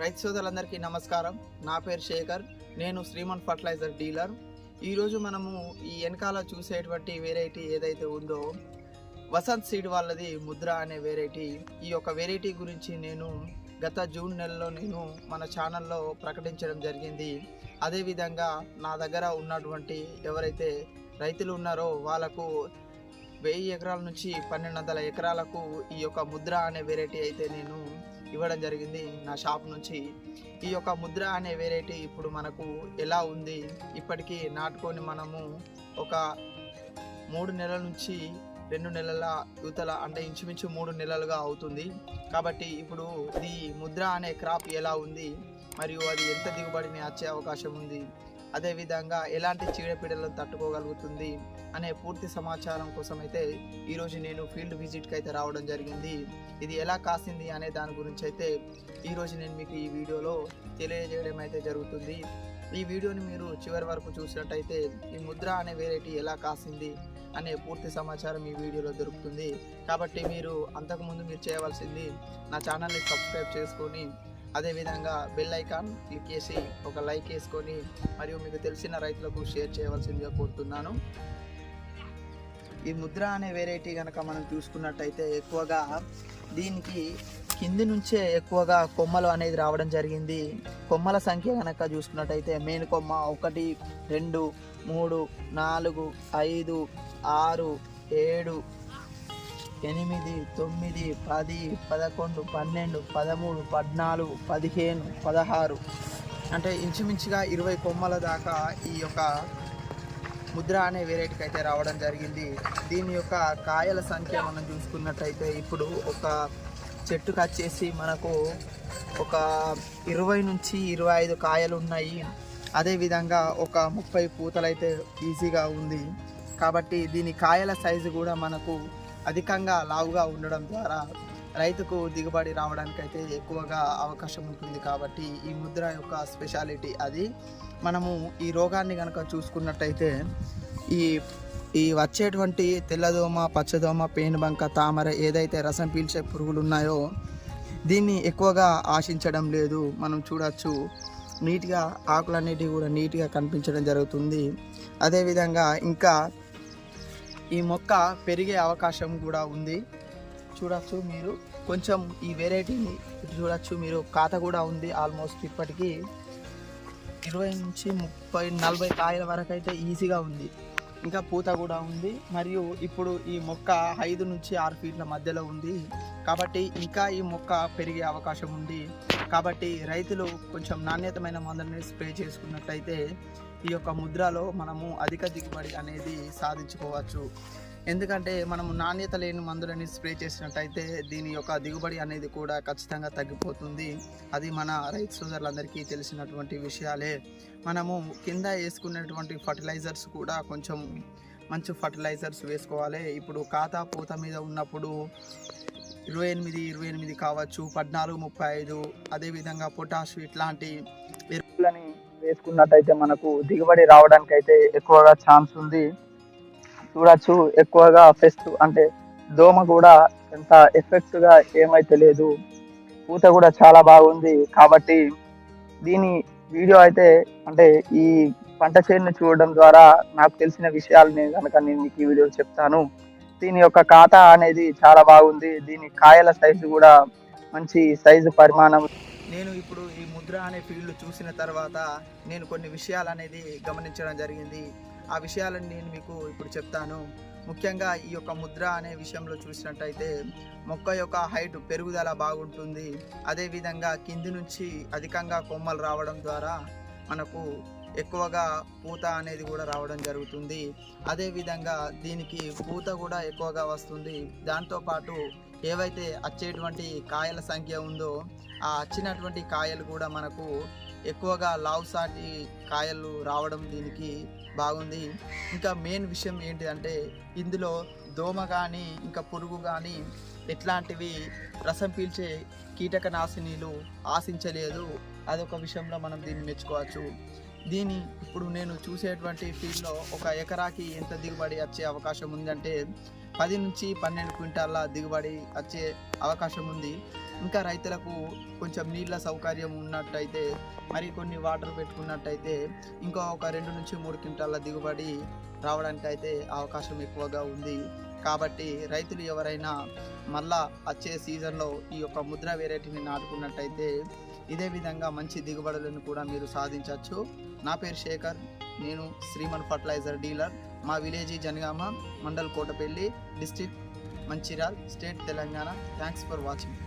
రైతు సోదరులందరికీ నమస్కారం. నా పేరు శేఖర్. నేను శ్రీమన్ ఫర్టిలైజర్ డీలర్. ఈరోజు మనము ఈ వెనకాల చూసేటువంటి వెరైటీ ఏదైతే ఉందో వసంత్ సీడ్ వాళ్ళది ముద్ర అనే వెరైటీ. ఈ యొక్క వెరైటీ గురించి నేను గత జూన్ నెలలో నేను మన ఛానల్లో ప్రకటించడం జరిగింది. అదేవిధంగా నా దగ్గర ఉన్నటువంటి ఎవరైతే రైతులు ఉన్నారో వాళ్ళకు వెయ్యి ఎకరాల నుంచి పన్నెండు వందల ఎకరాలకు ఈ యొక్క ముద్ర అనే వెరైటీ అయితే నేను ఇవ్వడం జరిగింది. నా షాప్ నుంచి ఈ యొక్క ముద్ర అనే వెరైటీ ఇప్పుడు మనకు ఎలా ఉంది? ఇప్పటికీ నాటుకొని మనము ఒక మూడు నెలల నుంచి రెండు నెలల యువతల అంటే ఇంచుమించు మూడు నెలలుగా అవుతుంది. కాబట్టి ఇప్పుడు ఇది ముద్ర అనే క్రాప్ ఎలా ఉంది? మరియు అది ఎంత దిగుబడిని వచ్చే అవకాశం ఉంది? అదేవిధంగా ఎలాంటి చీడపీడలను తట్టుకోగలుగుతుంది అనే పూర్తి సమాచారం కోసం అయితే ఈరోజు నేను ఫీల్డ్ విజిట్కి అయితే రావడం జరిగింది. ఇది ఎలా కాసింది అనే దాని గురించి అయితే ఈరోజు నేను మీకు ఈ వీడియోలో తెలియజేయడం అయితే జరుగుతుంది. ఈ వీడియోని మీరు చివరి వరకు చూసినట్టయితే ఈ ముద్ర అనే వెరైటీ ఎలా కాసింది అనే పూర్తి సమాచారం ఈ వీడియోలో దొరుకుతుంది. కాబట్టి మీరు అంతకుముందు మీరు చేయవలసింది నా ఛానల్ని సబ్స్క్రైబ్ చేసుకొని అదేవిధంగా బెల్ ఐకాన్ క్లిక్ చేసి ఒక లైక్ వేసుకొని మరియు మీకు తెలిసిన రైతులకు షేర్ చేయవలసిందిగా కోరుతున్నాను. ఈ ముద్ర అనే వెరైటీ కనుక మనం చూసుకున్నట్టయితే ఎక్కువగా దీనికి కింది నుంచే ఎక్కువగా కొమ్మలు అనేది రావడం జరిగింది. కొమ్మల సంఖ్య కనుక చూసుకున్నట్టయితే మెయిన్ కొమ్మ ఒకటి రెండు మూడు నాలుగు ఐదు ఆరు ఏడు ఎనిమిది తొమ్మిది పది పదకొండు పన్నెండు పదమూడు పద్నాలుగు పదిహేను పదహారు. అంటే ఇంచుమించుగా ఇరవై కొమ్మల దాకా ఈ యొక్క ముద్ర అనే వెరైటీకి అయితే రావడం జరిగింది. దీని యొక్క కాయల సంఖ్య మనం చూసుకున్నట్టయితే ఇప్పుడు ఒక చెట్టుకు వచ్చేసి మనకు ఒక ఇరవై నుంచి ఇరవై ఐదు కాయలు ఉన్నాయి. అదేవిధంగా ఒక ముప్పై పూతలైతే ఈజీగా ఉంది. కాబట్టి దీని కాయల సైజు కూడా మనకు అధికంగా లావుగా ఉండడం ద్వారా రైతుకు దిగుబడి రావడానికి అయితే ఎక్కువగా అవకాశం ఉంటుంది కాబట్టి ఈ ముద్ర యొక్క స్పెషాలిటీ అది. మనము ఈ రోగాన్ని కనుక చూసుకున్నట్టయితే ఈ ఈ వచ్చేటువంటి తెల్లదోమ పచ్చదోమ పేనుబంక తామర ఏదైతే రసం పీల్చే పురుగులు ఉన్నాయో దీన్ని ఎక్కువగా ఆశించడం లేదు. మనం చూడొచ్చు నీట్గా ఆకులన్నిటివి కూడా నీట్గా కనిపించడం జరుగుతుంది. అదేవిధంగా ఇంకా ఈ మొక్క పెరిగే అవకాశం కూడా ఉంది. చూడొచ్చు మీరు. కొంచెం ఈ వెరైటీని చూడొచ్చు మీరు. కాత కూడా ఉంది ఆల్మోస్ట్ ఇప్పటికీ. ఇరవై నుంచి ముప్పై నలభై కాయల వరకు అయితే ఈజీగా ఉంది. ఇంకా పూత కూడా ఉంది. మరియు ఇప్పుడు ఈ మొక్క ఐదు నుంచి ఆరు ఫీట్ల మధ్యలో ఉంది. కాబట్టి ఇంకా ఈ మొక్క పెరిగే అవకాశం ఉంది. కాబట్టి రైతులు కొంచెం నాణ్యతమైన మందులని స్ప్రే చేసుకున్నట్టయితే ఈ యొక్క ముద్రలో మనము అధిక దిగుబడి అనేది సాధించుకోవచ్చు. ఎందుకంటే మనం నాణ్యత లేని మందులని స్ప్రే చేసినట్టయితే దీని యొక్క దిగుబడి అనేది కూడా ఖచ్చితంగా తగ్గిపోతుంది. అది మన రైతు సోదరులందరికీ తెలిసినటువంటి విషయాలే. మనము కింద వేసుకున్నటువంటి ఫర్టిలైజర్స్ కూడా కొంచెం మంచి ఫర్టిలైజర్స్ వేసుకోవాలి. ఇప్పుడు ఖాతా పూత మీద ఉన్నప్పుడు ఇరవై ఎనిమిది ఇరవై ఎనిమిది కావచ్చు పద్నాలుగు ముప్పై ఐదు అదేవిధంగా పొటాష్ ఇట్లాంటి ఎరువులని వేసుకున్నట్టయితే మనకు దిగుబడి రావడానికి అయితే ఎక్కువగా ఛాన్స్ ఉంది. చూడొచ్చు. ఎక్కువగా ఫెస్ట్ అంటే దోమ కూడా ఎంత ఎఫెక్ట్గా ఏమైతే లేదు పూత కూడా చాలా బాగుంది కాబట్టి దీని వీడియో అయితే అంటే ఈ పంట చేను చూడడం ద్వారా నాకు తెలిసిన విషయాలని కనుక నేను మీకు ఈ వీడియో చెప్తాను. దీని యొక్క ఖాతా అనేది చాలా బాగుంది. దీని కాయల సైజు కూడా మంచి సైజు పరిమాణం. నేను ఇప్పుడు ఈ ముద్ర అనే ఫీల్డ్ చూసిన తర్వాత నేను కొన్ని విషయాలు అనేది గమనించడం జరిగింది. ఆ విషయాలను నేను మీకు ఇప్పుడు చెప్తాను. ముఖ్యంగా ఈ యొక్క ముద్ర అనే విషయంలో చూసినట్టయితే మొక్క యొక్క హైట్ పెరుగుదల బాగుంటుంది. అదేవిధంగా కింది నుంచి అధికంగా కొమ్మలు రావడం ద్వారా మనకు ఎక్కువగా పూత అనేది కూడా రావడం జరుగుతుంది. అదేవిధంగా దీనికి పూత కూడా ఎక్కువగా వస్తుంది. దాంతోపాటు ఏవైతే వచ్చేటువంటి కాయల సంఖ్య ఉందో ఆ వచ్చినటువంటి కాయలు కూడా మనకు ఎక్కువగా లావు సాటి కాయలు రావడం దీనికి బాగుంది. ఇంకా మెయిన్ విషయం ఏంటిదంటే ఇందులో దోమ కానీ ఇంకా పురుగు కానీ ఎట్లాంటివి రసం పీల్చే కీటకనాశినీలు ఆశించలేదు. అదొక విషయంలో మనం దీన్ని మెచ్చుకోవచ్చు. దీని ఇప్పుడు నేను చూసేటువంటి ఫీల్డ్లో ఒక ఎకరాకి ఎంత దిగుబడి వచ్చే అవకాశం ఉందంటే పది నుంచి పన్నెండు క్వింటాల దిగుబడి వచ్చే అవకాశం ఉంది. ఇంకా రైతులకు కొంచెం నీళ్ళ సౌకర్యం ఉన్నట్టయితే మరి కొన్ని వాటర్ పెట్టుకున్నట్టయితే ఇంకా ఒక రెండు నుంచి మూడు క్వింటాల దిగుబడి రావడానికి అయితే అవకాశం ఎక్కువగా ఉంది. కాబట్టి రైతులు ఎవరైనా మళ్ళా వచ్చే సీజన్లో ఈ యొక్క ముద్ర వెరైటీని నాటుకున్నట్టయితే ఇదే విధంగా మంచి దిగుబడులను కూడా మీరు సాధించవచ్చు నా పేరు శేఖర్ నేను శ్రీమన్ ఫర్టిలైజర్ డీలర్. మా village Janagama mandal Kotapalli district Mancherial state Telangana. Thanks for watching.